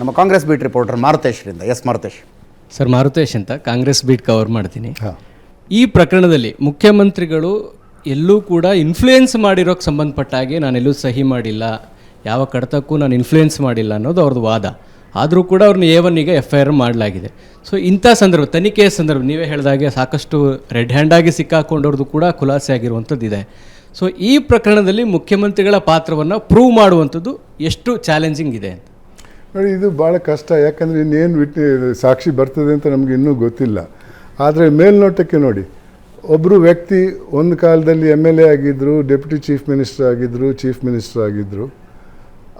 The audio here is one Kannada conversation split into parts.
ನಮ್ಮ ಕಾಂಗ್ರೆಸ್ ಬೀಟ್ ರಿಪೋರ್ಟರ್ ಮಾರುತೇಶ್ರಿಂದ. ಎಸ್ ಮಾರುತೇಶ್. ಸರ್ ಮಾರುತೇಶ್ ಅಂತ ಕಾಂಗ್ರೆಸ್ ಬೀಟ್ ಕವರ್ ಮಾಡ್ತೀನಿ. ಈ ಪ್ರಕರಣದಲ್ಲಿ ಮುಖ್ಯಮಂತ್ರಿಗಳು ಎಲ್ಲೂ ಕೂಡ ಇನ್ಫ್ಲೂಯೆನ್ಸ್ ಮಾಡಿರೋಕ್ಕೆ ಸಂಬಂಧಪಟ್ಟ ಹಾಗೆ ನಾನೆಲ್ಲೂ ಸಹಿ ಮಾಡಿಲ್ಲ. ಯಾವ ಕಡತಕ್ಕೂ ನಾನು ಇನ್ಫ್ಲೂಯೆನ್ಸ್ ಮಾಡಿಲ್ಲ ಅನ್ನೋದು ಅವ್ರದ್ದು ವಾದ. ಆದರೂ ಕೂಡ ಅವ್ರನ್ನ ಎ ಈಗ ಎಫ್ ಐ ಆರ್ ಮಾಡಲಾಗಿದೆ. ಸೊ ಇಂಥ ಸಂದರ್ಭ ತನಿಖೆಯ ಸಂದರ್ಭ ನೀವೇ ಹೇಳಿದಾಗೆ ಸಾಕಷ್ಟು ರೆಡ್ ಹ್ಯಾಂಡಾಗಿ ಸಿಕ್ಕಾಕೊಂಡವ್ರದ್ದು ಕೂಡ ಖುಲಾಸೆ ಆಗಿರುವಂಥದ್ದು ಇದೆ. ಸೊ ಈ ಪ್ರಕರಣದಲ್ಲಿ ಮುಖ್ಯಮಂತ್ರಿಗಳ ಪಾತ್ರವನ್ನು ಪ್ರೂವ್ ಮಾಡುವಂಥದ್ದು ಎಷ್ಟು ಚಾಲೆಂಜಿಂಗ್ ಇದೆ ಅಂತ. ನೋಡಿ, ಇದು ಭಾಳ ಕಷ್ಟ. ಯಾಕಂದರೆ ಇನ್ನೇನು ವಿಟ್ ಸಾಕ್ಷಿ ಬರ್ತದೆ ಅಂತ ನಮಗೆ ಇನ್ನೂ ಗೊತ್ತಿಲ್ಲ. ಆದರೆ ಮೇಲ್ನೋಟಕ್ಕೆ ನೋಡಿ. ಒಬ್ಬರು ವ್ಯಕ್ತಿ ಒಂದು ಕಾಲದಲ್ಲಿ ಎಂ ಎಲ್ ಎ ಆಗಿದ್ದರು ಡೆಪ್ಯೂಟಿ ಚೀಫ್ ಮಿನಿಸ್ಟರ್ ಆಗಿದ್ದರು ಚೀಫ್ ಮಿನಿಸ್ಟರ್ ಆಗಿದ್ದರು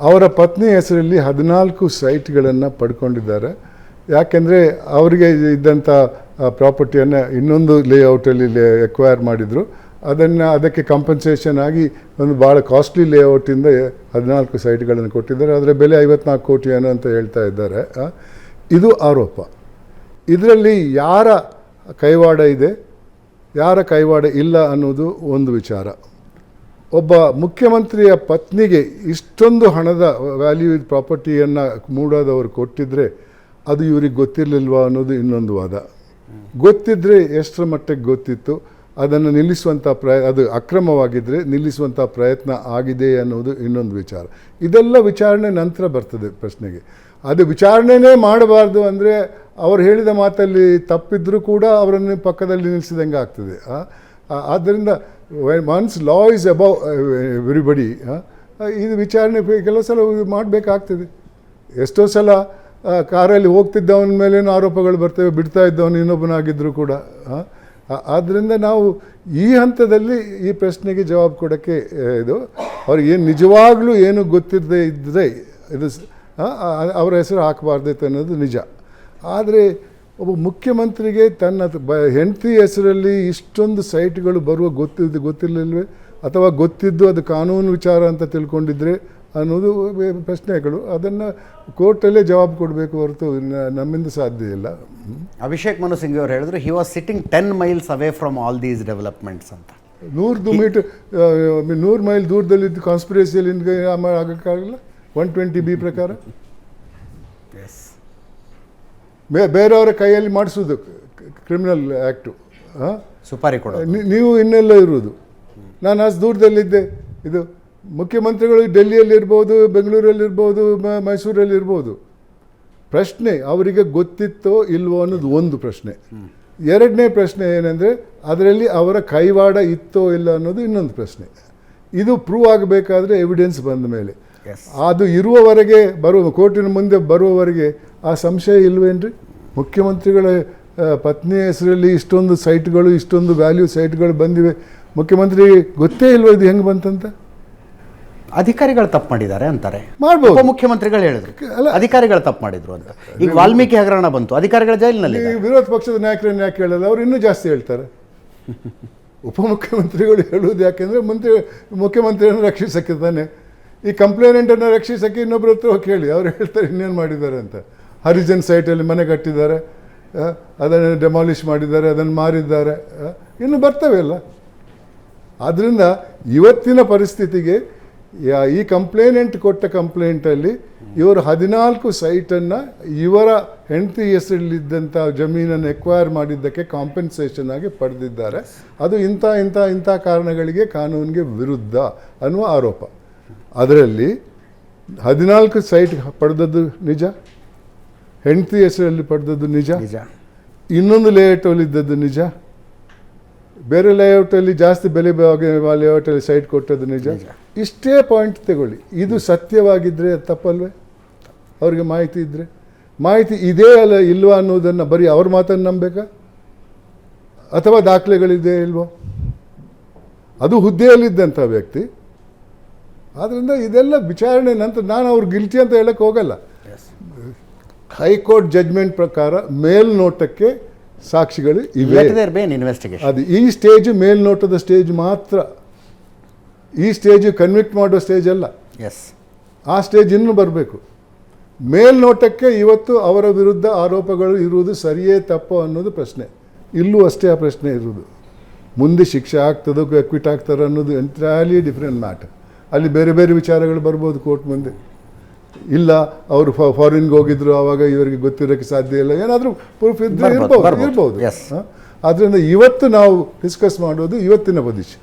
ಅವರ ಪತ್ನಿ ಹೆಸರಲ್ಲಿ ಹದಿನಾಲ್ಕು ಸೈಟ್ಗಳನ್ನು ಪಡ್ಕೊಂಡಿದ್ದಾರೆ. ಯಾಕೆಂದರೆ ಅವರಿಗೆ ಇದ್ದಂಥ ಪ್ರಾಪರ್ಟಿಯನ್ನು ಇನ್ನೊಂದು ಲೇಔಟಲ್ಲಿ ಲೇ ಎಕ್ವೈರ್ ಮಾಡಿದರು. ಅದನ್ನು ಅದಕ್ಕೆ ಕಂಪನ್ಸೇಷನ್ ಆಗಿ ಒಂದು ಭಾಳ ಕಾಸ್ಟ್ಲಿ ಲೇಔಟಿಂದ ಹದಿನಾಲ್ಕು ಸೈಟ್ಗಳನ್ನು ಕೊಟ್ಟಿದ್ದಾರೆ. ಅದರ ಬೆಲೆ ಐವತ್ನಾಲ್ಕು ಕೋಟಿ ಏನೋ ಅಂತ ಹೇಳ್ತಾ ಇದ್ದಾರೆ. ಇದು ಆರೋಪ. ಇದರಲ್ಲಿ ಯಾರ ಕೈವಾಡ ಇದೆ, ಯಾರ ಕೈವಾಡ ಇಲ್ಲ ಅನ್ನೋದು ಒಂದು ವಿಚಾರ. ಒಬ್ಬ ಮುಖ್ಯಮಂತ್ರಿಯ ಪತ್ನಿಗೆ ಇಷ್ಟೊಂದು ಹಣದ ವ್ಯಾಲ್ಯೂ ಪ್ರಾಪರ್ಟಿಯನ್ನು ಮೂಡಾದವರು ಕೊಟ್ಟಿದ್ದರೆ ಅದು ಇವ್ರಿಗೆ ಗೊತ್ತಿರಲಿಲ್ವಾ ಅನ್ನೋದು ಇನ್ನೊಂದು ವಾದ. ಗೊತ್ತಿದ್ದರೆ ಎಷ್ಟರ ಮಟ್ಟಿಗೆ ಗೊತ್ತಿತ್ತು ಅದನ್ನು ನಿಲ್ಲಿಸುವಂಥ ಪ್ರಯ, ಅದು ಅಕ್ರಮವಾಗಿದ್ದರೆ ನಿಲ್ಲಿಸುವಂಥ ಪ್ರಯತ್ನ ಆಗಿದೆ ಅನ್ನೋದು ಇನ್ನೊಂದು ವಿಚಾರ. ಇದೆಲ್ಲ ವಿಚಾರಣೆ ನಂತರ ಬರ್ತದೆ ಪ್ರಶ್ನೆಗೆ. ಅದು ವಿಚಾರಣೆನೇ ಮಾಡಬಾರ್ದು ಅಂದರೆ ಅವ್ರು ಹೇಳಿದ ಮಾತಲ್ಲಿ ತಪ್ಪಿದ್ದರೂ ಕೂಡ ಅವರನ್ನು ಪಕ್ಕದಲ್ಲಿ ನಿಲ್ಲಿಸಿದಂಗೆ ಆಗ್ತದೆ. ಆದ್ದರಿಂದ once law is above everybody ಇದು ವಿಚಾರಣೆ ಕೆಲವು ಸಲ ಮಾಡಬೇಕಾಗ್ತದೆ. ಎಷ್ಟೋ ಸಲ ಕಾರಲ್ಲಿ ಹೋಗ್ತಿದ್ದವನ ಮೇಲೇನು ಆರೋಪಗಳು ಬರ್ತವೆ, ಬಿಡ್ತಾ ಇದ್ದವನು ಇನ್ನೊಬ್ಬನಾಗಿದ್ದರೂ ಕೂಡ ಆದ್ದರಿಂದ ನಾವು ಈ ಹಂತದಲ್ಲಿ ಈ ಪ್ರಶ್ನೆಗೆ ಜವಾಬು ಕೊಡೋಕ್ಕೆ ಇದು, ಅವ್ರಿಗೆ ಏನು ನಿಜವಾಗ್ಲೂ ಏನು ಗೊತ್ತಿರದೇ ಇದ್ದರೆ, ಇದು ಅವರ ಹೆಸರು ಹಾಕಬಾರ್ದಿತ್ತು ಅನ್ನೋದು ನಿಜ. ಆದರೆ ಒಬ್ಬ ಮುಖ್ಯಮಂತ್ರಿಗೆ ತನ್ನ ಬ, ಹೆಂಡತಿ ಹೆಸರಲ್ಲಿ ಇಷ್ಟೊಂದು ಸೈಟ್ಗಳು ಬರುವ ಗೊತ್ತಿದ್ದು ಗೊತ್ತಿರಲಿಲ್ವೇ? ಅಥವಾ ಗೊತ್ತಿದ್ದು ಅದು ಕಾನೂನು ವಿಚಾರ ಅಂತ ತಿಳ್ಕೊಂಡಿದ್ರೆ ಅನ್ನೋದು ಪ್ರಶ್ನೆಗಳು. ಅದನ್ನು ಕೋರ್ಟಲ್ಲೇ ಜವಾಬು ಕೊಡಬೇಕು ಹೊರತು ನಮ್ಮಿಂದ ಸಾಧ್ಯ ಇಲ್ಲ. ಅಭಿಷೇಕ್ ಮನು ಸಿಂಗ್ ಅವರು ಹೇಳಿದ್ರು he was sitting ten miles away from all these developments ಅಂತ. ನೂರ್ದು ಮೀಟರ್ ನೂರು ಮೈಲ್ ದೂರದಲ್ಲಿದ್ದು ಕಾನ್ಸ್ಪಿರೇಸಿಯಲ್ಲಿ ಆಗೋಕ್ಕಾಗಲ್ಲ ಒನ್ ಟ್ವೆಂಟಿ ಬಿ ಪ್ರಕಾರ? ಎಸ್ ಬೇ ಬೇರೆಯವರ ಕೈಯಲ್ಲಿ ಮಾಡಿಸೋದು ಕ್ರಿಮಿನಲ್ ಆ್ಯಕ್ಟು ಹಾಂ? ಸುಪಾರಿ ಕೊಡೋದು. ನೀವು ಇನ್ನೆಲ್ಲ ಇರುವುದು. ನಾನು ಅಷ್ಟು ದೂರದಲ್ಲಿದ್ದೆ. ಇದು ಮುಖ್ಯಮಂತ್ರಿಗಳು ಡೆಲ್ಲಿಯಲ್ಲಿರ್ಬೋದು ಬೆಂಗಳೂರಲ್ಲಿರ್ಬೋದು ಮ- ಮೈಸೂರಲ್ಲಿರ್ಬೋದು. ಪ್ರಶ್ನೆ ಅವರಿಗೆ ಗೊತ್ತಿತ್ತೋ ಇಲ್ವೋ ಅನ್ನೋದು ಒಂದು ಪ್ರಶ್ನೆ. ಎರಡನೇ ಪ್ರಶ್ನೆ ಏನಂದರೆ ಅದರಲ್ಲಿ ಅವರ ಕೈವಾಡ ಇತ್ತೋ ಇಲ್ಲ ಅನ್ನೋದು ಇನ್ನೊಂದು ಪ್ರಶ್ನೆ. ಇದು ಪ್ರೂವ್ ಆಗಬೇಕಾದ್ರೆ ಎವಿಡೆನ್ಸ್ ಬಂದ ಮೇಲೆ. ಅದು ಇರುವವರೆಗೆ ಬರುವ ಕೋರ್ಟಿನ ಮುಂದೆ ಬರುವವರೆಗೆ ಆ ಸಂಶಯ ಇಲ್ವೇನ್ರಿ? ಮುಖ್ಯಮಂತ್ರಿಗಳ ಪತ್ನಿ ಹೆಸರಲ್ಲಿ ಇಷ್ಟೊಂದು ಸೈಟ್ಗಳು ಇಷ್ಟೊಂದು ವ್ಯಾಲ್ಯೂ ಸೈಟ್ಗಳು ಬಂದಿವೆ. ಮುಖ್ಯಮಂತ್ರಿ ಗೊತ್ತೇ ಇಲ್ವ ಇದು ಹೆಂಗೆ ಬಂತಂತ? ಅಧಿಕಾರಿಗಳು ತಪ್ಪು ಮಾಡಿದ್ದಾರೆ ಅಂತಾರೆ. ಮಾಡ್ಬೋದು. ಉಪಮುಖ್ಯಮಂತ್ರಿಗಳು ಹೇಳಿದ್ರು. ಅಧಿಕಾರಿಗಳು ತಪ್ಪು ಮಾಡಿದ್ರು ಅಂತ. ಈಗ ವಾಲ್ಮೀಕಿ ಹಗರಣ ಬಂತು ಅಧಿಕಾರಿಗಳ ಜೈಲಿನಲ್ಲಿ ಈ ವಿರೋಧ ಪಕ್ಷದ ನಾಯಕರನ್ನು ಯಾಕೆ ಹೇಳಲ್ಲ? ಅವ್ರು ಇನ್ನೂ ಜಾಸ್ತಿ ಹೇಳ್ತಾರೆ. ಉಪಮುಖ್ಯಮಂತ್ರಿಗಳು ಹೇಳುವುದು ಯಾಕೆಂದ್ರೆ ಮಂತ್ರಿ ಮುಖ್ಯಮಂತ್ರಿಯನ್ನು ರಕ್ಷಿಸಕ್ಕೆ ತಾನೆ. ಈ ಕಂಪ್ಲೇನೆಂಟನ್ನು ರಕ್ಷಿಸಕ್ಕೆ ಇನ್ನೊಬ್ಬರ ಹತ್ರ ಹೋಗಿ ಕೇಳಿ. ಅವ್ರು ಹೇಳ್ತಾರೆ ಇನ್ನೇನು ಮಾಡಿದ್ದಾರೆ ಅಂತ. ಹರಿಜನ್ ಸೈಟಲ್ಲಿ ಮನೆ ಕಟ್ಟಿದ್ದಾರೆ. ಅದನ್ನು ಡೆಮಾಲಿಷ್ ಮಾಡಿದ್ದಾರೆ ಅದನ್ನು ಮಾರಿದ್ದಾರೆ. ಇನ್ನು ಬರ್ತವೆ ಅಲ್ಲ. ಆದ್ದರಿಂದ ಇವತ್ತಿನ ಪರಿಸ್ಥಿತಿಗೆ ಈ ಕಂಪ್ಲೇನೆಂಟ್ ಕೊಟ್ಟ ಕಂಪ್ಲೇಂಟಲ್ಲಿ ಇವರು ಹದಿನಾಲ್ಕು ಸೈಟನ್ನು ಇವರ ಹೆಂಡತಿ ಹೆಸರಲ್ಲಿದ್ದಂಥ ಜಮೀನನ್ನು ಎಕ್ವೈರ್ ಮಾಡಿದ್ದಕ್ಕೆ ಕಾಂಪೆನ್ಸೇಷನ್ ಆಗಿ ಪಡೆದಿದ್ದಾರೆ. ಅದು ಇಂಥ ಇಂಥ ಇಂಥ ಕಾರಣಗಳಿಗೆ ಕಾನೂನಿಗೆ ವಿರುದ್ಧ ಅನ್ನುವ ಆರೋಪ. ಅದರಲ್ಲಿ ಹದಿನಾಲ್ಕು ಸೈಟ್ ಪಡೆದದ್ದು ನಿಜ ಹೆಂಡತಿ ಹೆಸರಲ್ಲಿ ಪಡೆದದ್ದು ನಿಜ ನಿಜ. ಇನ್ನೊಂದು ಲೇಔಟಲ್ಲಿ ಇದ್ದದ್ದು ನಿಜ ಬೇರೆ ಲೇಔಟಲ್ಲಿ ಜಾಸ್ತಿ ಬೆಲೆ ಲೇಔಟಲ್ಲಿ ಸೈಟ್ ಕೊಟ್ಟದ್ದು ನಿಜ. ಇಷ್ಟೇ ಪಾಯಿಂಟ್ ತಗೊಳ್ಳಿ. ಇದು ಸತ್ಯವಾಗಿದ್ದರೆ ತಪ್ಪಲ್ವೇ? ಅವ್ರಿಗೆ ಮಾಹಿತಿ ಇದ್ದರೆ ಮಾಹಿತಿ ಇದೇ ಅಲ್ಲ ಇಲ್ವಾ ಅನ್ನೋದನ್ನು ಬರೀ ಅವ್ರ ಮಾತನ್ನು ನಂಬೇಕಾ ಅಥವಾ ದಾಖಲೆಗಳಿದೆ ಇಲ್ವೋ? ಅದು ಹುದ್ದೆಯಲ್ಲಿದ್ದಂಥ ವ್ಯಕ್ತಿ. ಆದ್ದರಿಂದ ಇದೆಲ್ಲ ವಿಚಾರಣೆ ನಂತರ ನಾನು ಅವ್ರು ಗಿಲ್ಟಿ ಅಂತ ಹೇಳಕ್ಕೆ ಹೋಗಲ್ಲ. ಹೈಕೋರ್ಟ್ ಜಡ್ಜ್ಮೆಂಟ್ ಪ್ರಕಾರ ಮೇಲ್ನೋಟಕ್ಕೆ ಸಾಕ್ಷಿಗಳು ಇವೆ. ಅದು ಈ ಸ್ಟೇಜ್ ಮೇಲ್ನೋಟದ ಸ್ಟೇಜ್ ಮಾತ್ರ. ಈ ಸ್ಟೇಜ್ ಕನ್ವಿಕ್ಟ್ ಮಾಡೋ ಸ್ಟೇಜ್ ಅಲ್ಲ. ಎಸ್ ಆ ಸ್ಟೇಜ್ ಇನ್ನೂ ಬರಬೇಕು. ಮೇಲ್ನೋಟಕ್ಕೆ ಇವತ್ತು ಅವರ ವಿರುದ್ಧ ಆರೋಪಗಳು ಇರುವುದು ಸರಿಯೇ ತಪ್ಪೋ ಅನ್ನೋದು ಪ್ರಶ್ನೆ. ಇಲ್ಲೂ ಅಷ್ಟೇ ಆ ಪ್ರಶ್ನೆ ಇರುವುದು. ಮುಂದೆ ಶಿಕ್ಷೆ ಆಗ್ತದೋ ಕ್ವಿಟ್ ಆಗ್ತಾರೋ ಅನ್ನೋದು ಎಂಟ್ರಾಲಿ ಡಿಫ್ರೆಂಟ್ ಮ್ಯಾಟರ್ ಅಲ್ಲಿ ಬೇರೆ ಬೇರೆ ವಿಚಾರಗಳು ಬರ್ಬೋದು ಕೋರ್ಟ್ ಮುಂದೆ. ಇಲ್ಲ ಅವರು ಫಾರಿನ್ಗೆ ಹೋಗಿದ್ರು ಆವಾಗ ಇವರಿಗೆ ಗೊತ್ತಿರೋಕ್ಕೆ ಸಾಧ್ಯ ಇಲ್ಲ. ಏನಾದರೂ ಪ್ರೂಫ್ ಇದ್ದರೆ ಇರ್ಬೋದು. ಇರ್ಬೋದು. ಆದ್ದರಿಂದ ಇವತ್ತು ನಾವು ಡಿಸ್ಕಸ್ ಮಾಡೋದು ಇವತ್ತಿನ ಪೊಸಿಷನ್